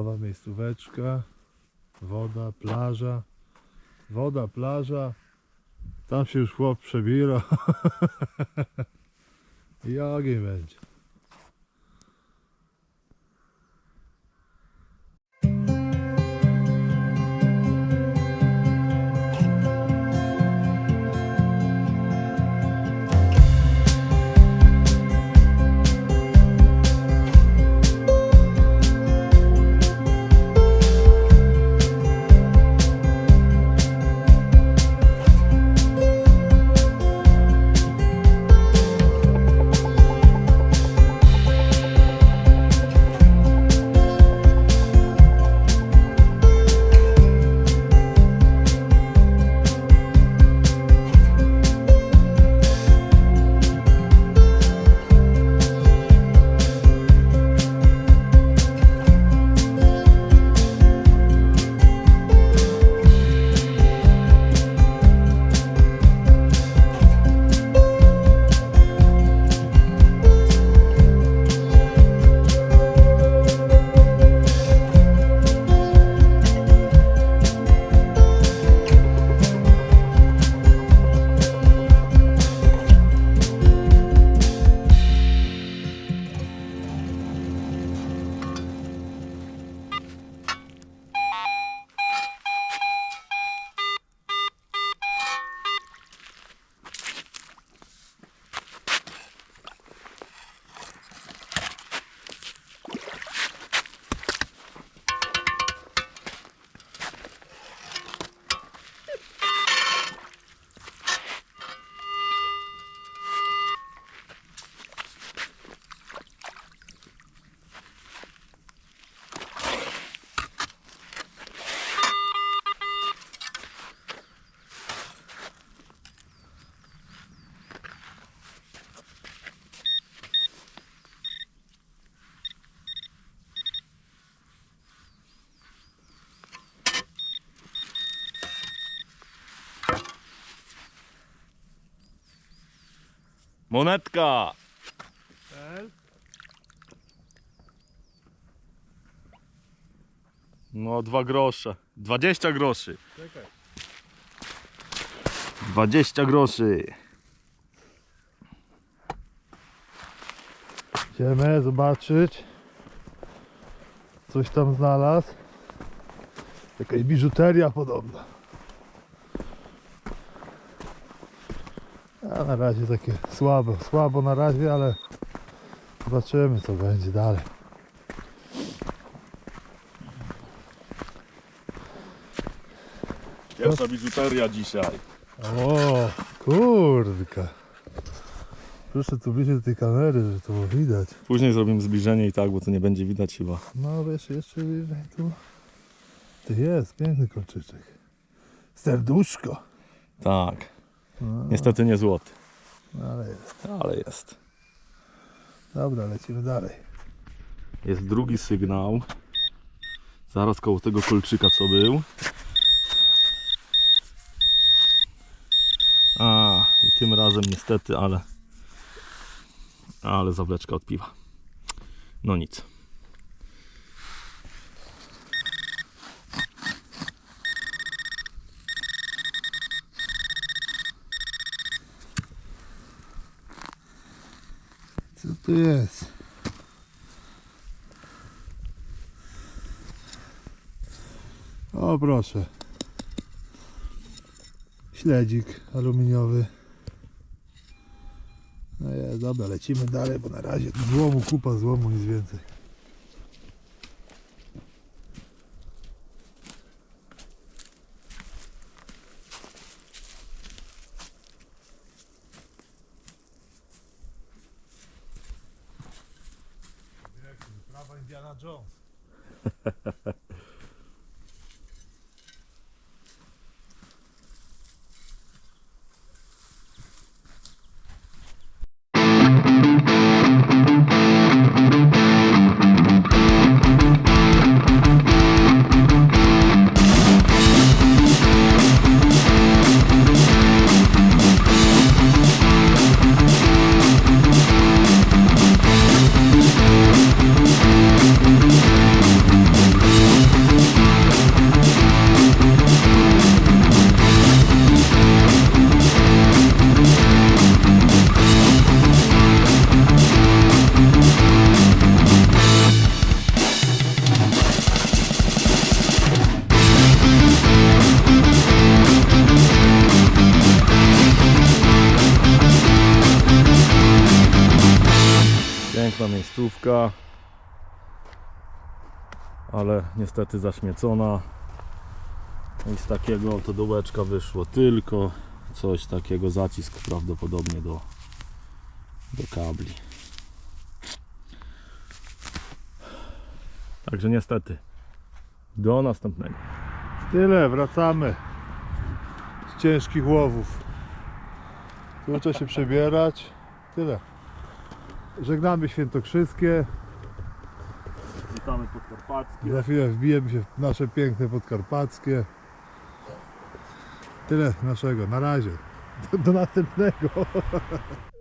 Nowa miejscóweczka. Woda, plaża. Woda, plaża. Tam się już chłop przebira. I ogień będzie. Monetka! No, dwa grosze. 20 groszy. Czekaj. 20 groszy. Idziemy zobaczyć. Coś tam znalazł. Jakaś biżuteria podobna. A na razie takie słabo, słabo na razie, ale zobaczymy co będzie dalej. Pierwsza biżuteria dzisiaj. O, kurdka. Proszę tu bliżej do tej kamery, żeby to było widać. Później zrobimy zbliżenie i tak, bo to nie będzie widać chyba. No wiesz, jeszcze bliżej tu. To jest, piękny kolczyczek. Serduszko. Tak. No, Niestety nie złoty, no, ale jest. ale jest. Dobra, lecimy dalej. Jest drugi sygnał. Zaraz koło tego kolczyka co był. A, i tym razem niestety, ale ale zawleczka od piwa. No nic. Co tu jest? O proszę. Śledzik aluminiowy. No jest, dobra, lecimy dalej, bo na razie złomu, kupa złomu, nic więcej. Indiana Jones. Ale niestety zaśmiecona. I z takiego to dołeczka wyszło tylko coś takiego, zacisk prawdopodobnie do, do kabli. Także niestety. Do następnego. Tyle, wracamy z ciężkich łowów. Trzeba się przebierać. Tyle. Żegnamy Świętokrzyskie. Witamy Podkarpackie. Za chwilę wbijemy się w nasze piękne podkarpackie. Tyle naszego. Na razie. Do, do następnego.